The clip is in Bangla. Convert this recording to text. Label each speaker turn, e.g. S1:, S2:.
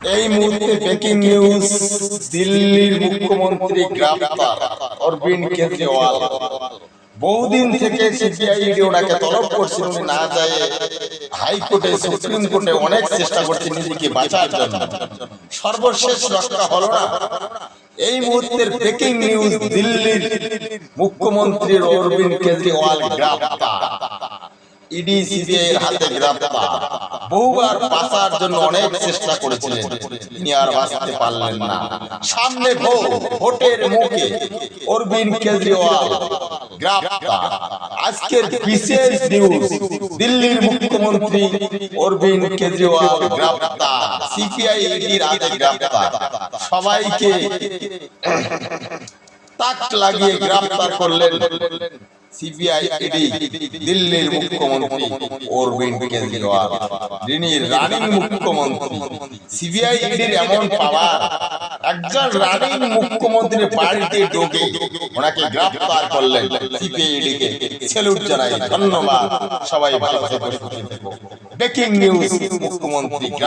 S1: এই মুহূর্তে ব্রেকিং নিউজ দিল্লির মুখ্যমন্ত্রী গ্রেফতার অরবিন্দ কেজরিওয়াল। বহুদিন থেকে সিবিআই ইডি ওনাকে তলব করছিল, উনি না যায় হাইকোর্টে, সুপ্রিম কোর্টে অনেক চেষ্টা করছে নিজেকে বাঁচার জন্য। সর্বশেষ রক্ষা হলো না। এই মুহূর্তের ব্রেকিং নিউজ দিল্লির মুখ্যমন্ত্রীর অরবিন্দ কেজরিওয়াল গ্রেফতার ইডি সিবিআই এর হাতে গ্রেফতার বহুবার বাঁচার জন্য অনেক চেষ্টা করেছিলেন। তিনি আর বাঁচতে পারলেন না। সামনে ভোট ভোটের মুখে অরবিন্দ কেজরিওয়াল গ্রেফতার আজকের বিশেষ নিউজ দিল্লির মুখ্যমন্ত্রী অরবিন্দ কেজরিওয়াল গ্রেফতার সিপিআই ইডির হাতে গ্রেফতার সবাইকে তাক লাগিয়ে গ্রেফতার করলেন সিবিআই ইডি দিল্লির মুখ্যমন্ত্রী অরবিন্দ কেজরিওয়াল। যিনি রানিং মুখ্যমন্ত্রী। সিবিআই ইডির এমন পাওয়ার একজন রানিং মুখ্যমন্ত্রীর বাড়িতে ঢোকে ওনাকে গ্রেফতার করলেন। সিবিআই ইডি কে। স্যালুট জানাই ধন্যবাদ। সবাই ভালো ব্রেকিং নিউজ মুখ্যমন্ত্রী